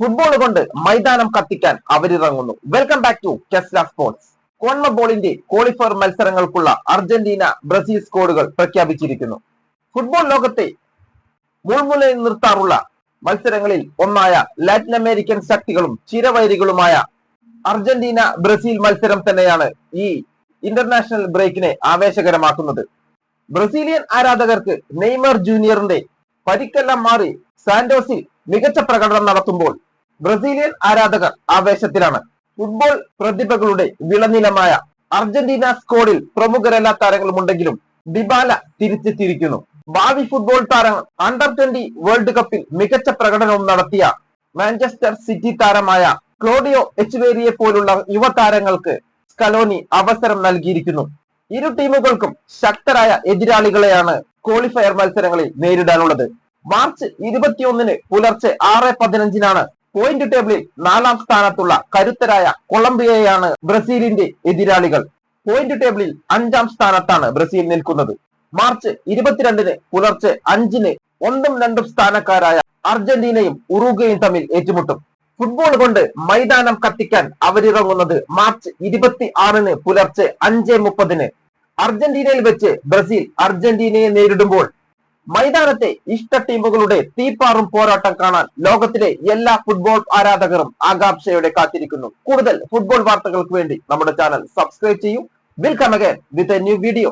Football കൊണ്ട് മൈതാനം കത്തിക്കാൻ അവരിറങ്ങുന്നു. Welcome back to Tesla sports കോൺമബോളിന്റെ qualifier മത്സരങ്ങൾക്കുള്ള അർജന്റീന ബ്രസീൽ സ്കോഡുകൾ പ്രഖ്യാപിച്ചിരിക്കുന്നു. ഫുട്ബോൾ ലോകത്തെ മുൾമുലയിൽ നിർത്താറുള്ള മത്സരങ്ങളിൽ ഒന്നായ ലാറ്റിൻ അമേരിക്കൻ ശക്തികളും ചിരവൈരികളുമായ അർജന്റീന ബ്രസീൽ മത്സരം തന്നെയാണ് ഈ ഇന്റർനാഷണൽ ബ്രേക്കിനെ ആവേശകരമാക്കുന്നത്. ബ്രസീലിയൻ ആരാധകർക്ക് നെയ്മർ ജൂനിയറിന്റെ പരിക്കെല്ലാം മാറി സാന്റോസിൽ മികച്ച പ്രകടനം നടത്തുമ്പോൾ ബ്രസീലിയൻ ആരാധകർ ആവേശത്തിലാണ്. ഫുട്ബോൾ പ്രതിഭകളുടെ വിളനിലമായ അർജന്റീന സ്ക്വാഡിൽ പ്രമുഖരെല്ലാ താരങ്ങളുമുണ്ടെങ്കിലും ഡിബാല തിരിച്ചെത്തിയിരിക്കുന്നു. ഭാവി ഫുട്ബോൾ താരങ്ങൾ അണ്ടർ ട്വന്റി വേൾഡ് കപ്പിൽ മികച്ച പ്രകടനവും നടത്തിയ മാഞ്ചസ്റ്റർ സിറ്റി താരമായ ക്ലോഡിയോ എച്ച്വേരിയെ പോലുള്ള യുവതാരങ്ങൾക്ക് സ്കലോനി അവസരം നൽകിയിരിക്കുന്നു. ഇരു ടീമുകൾക്കും ശക്തരായ എതിരാളികളെയാണ് ക്വാളിഫയർ മത്സരങ്ങളിൽ നേരിടാനുള്ളത്. മാർച്ച് ഇരുപത്തിയൊന്നിന് പുലർച്ചെ ആറ് പതിനഞ്ചിനാണ് പോയിന്റ് ടേബിളിൽ നാലാം സ്ഥാനത്തുള്ള കരുത്തരായ കൊളംബിയയാണ് ബ്രസീലിന്റെ എതിരാളികൾ. പോയിന്റ് ടേബിളിൽ അഞ്ചാം സ്ഥാനത്താണ് ബ്രസീൽ നിൽക്കുന്നത്. മാർച്ച് ഇരുപത്തിരണ്ടിന് പുലർച്ചെ അഞ്ചിന് ഒന്നും രണ്ടും സ്ഥാനക്കാരായ അർജന്റീനയും ഉറുഗയും തമ്മിൽ ഏറ്റുമുട്ടും. ഫുട്ബോൾ കൊണ്ട് മൈതാനം കത്തിക്കാൻ അവരിറങ്ങുന്നത് മാർച്ച് ഇരുപത്തി ആറിന് പുലർച്ചെ അഞ്ച് മുപ്പതിന്. അർജന്റീനയിൽ വെച്ച് ബ്രസീൽ അർജന്റീനയെ നേരിടുമ്പോൾ മൈതാനത്തെ ഇഷ്ട ടീമുകളുടെ തീപ്പാറും പോരാട്ടം കാണാൻ ലോകത്തിലെ എല്ലാ ഫുട്ബോൾ ആരാധകരും ആകാംക്ഷയോടെ കാത്തിരിക്കുന്നു. കൂടുതൽ ഫുട്ബോൾ വാർത്തകൾക്ക് വേണ്ടി നമ്മുടെ ചാനൽ സബ്സ്ക്രൈബ് ചെയ്യൂ. Welcome again with a new video